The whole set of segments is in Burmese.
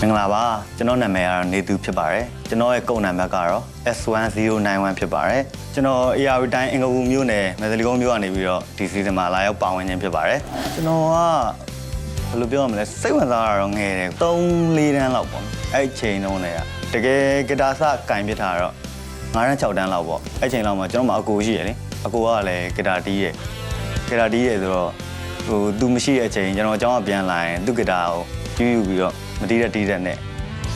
မင်္ဂလာပါကျွန်တော်နာမည်ကတော့နေသူဖြစ်ပါတယ်ကျွန်တော်ရဲ့ကုတ်နံပါတ်ကတော့ S1091 ဖြစ်ပါတယ်ကျွန်တော် AR တိုင်းအင်္ဂဝူမြို့နယ်မန္တလေးကုန်းမြို့ကနေပြီးတော့ဒီစီဇန်မှာလာရောက်ပါဝင်ခြင်းဖြစ်ပါတယ်ကျွန်တော်ကဘယ်လိုပြောရမလဲစိတ်ဝင်စားတာတော့ငယ်တယ်3 4တန်းလောက်ပေါ့အဲ့ဒီချိန်တုန်းတွေကတကယ်ဂီတာစကင်ပစ်တာတော့9တန်း6တန်းလောက်ပေါ့အဲ့ချိန်လောက်မှာကျွန်တော်မှအကိုရှိရလေအကိုကလည်းဂီတာတီးရဂီတာတီးရဆိုတော့ဟိုသူမရှိတဲ့အချိန်ကျွန်တော်အကြောင်းကပြန်လာရင်သူဂီတာကိုယူယူပြီးတော့ မတီးတဲ့တီးတဲ့နဲ့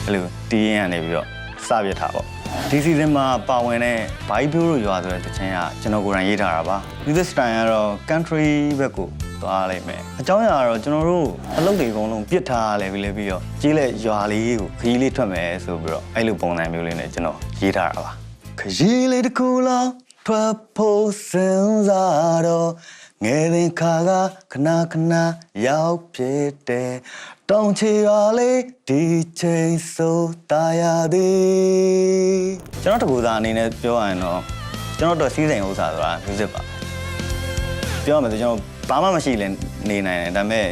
အဲ့လိုတီးရင်ကနေပြီးတော့စပြစ်ထားပေါ့ဒီစီဇန်မှာပါဝင်တဲ့ဘိုင်းပြိုးတို့ရွာဆိုတဲ့တခြင်းကကျွန်တော်ကိုယ်တိုင်ရေးထားတာပါ music style ကတော့ country ဘက်ကိုသွားလိုက်မယ်အကြောင်းအရာကတော့ကျွန်တော်တို့အလုပ်တွေအကုန်လုံးပြစ်ထားလဲပြီးလဲပြီးတော့ကြီးလက်ရွာလေးကိုခရီးလေးထွက်မယ်ဆိုပြီးတော့အဲ့လိုပုံစံမျိုးလေးနဲ့ကျွန်တော်ရေးထားတာပါခရီးလေးတစ်ခုလောက်ထွက်ဖို့စဉ်းစားတော့ ငယ်တဲ့ခါကခဏခဏရောက်ဖြစ်တယ်တောင်ချီရွာလေးဒီချိန်ဆိုတာရသည်ကျွန်တော်တကူသားအနေနဲ့ပြောရရင်တော့ကျွန်တော်တို့စီးစိမ်ဥစ္စာဆိုတာ music ပါပြောရမယ်ဆိုကျွန်တော်ဘာမှမရှိလဲနေနိုင်တယ်ဒါပေမဲ့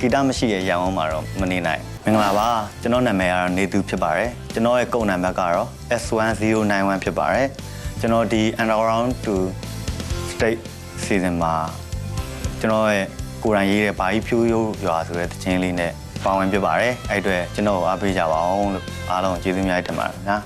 ဂီတမရှိရဲ့ရောင်အောင်မှာတော့မနေနိုင်မင်္ဂလာပါကျွန်တော်နာမည်ကတော့နေသူဖြစ်ပါတယ်ကျွန်တော်ရဲ့ကုတ်နံပါတ်ကတော့ S1091 ဖြစ်ပါတယ်ကျွန်တော်ဒီ Underground to State Season မှာ ကျွန်တော်ရဲ့ကိုယ်တိုင်ရေးတဲ့ဘာကြီးဖြိုးရိုးရွာဆိုတဲ့တခြင်းလေးနဲ့ပါဝင်ဖြစ်ပါတယ်အဲ့အတွက်ကျွန်တော်ကိုအားပေးကြပါအောင်လို့အားလုံးကျေးဇူးများတင်ပါတယ်ခင်ဗျာ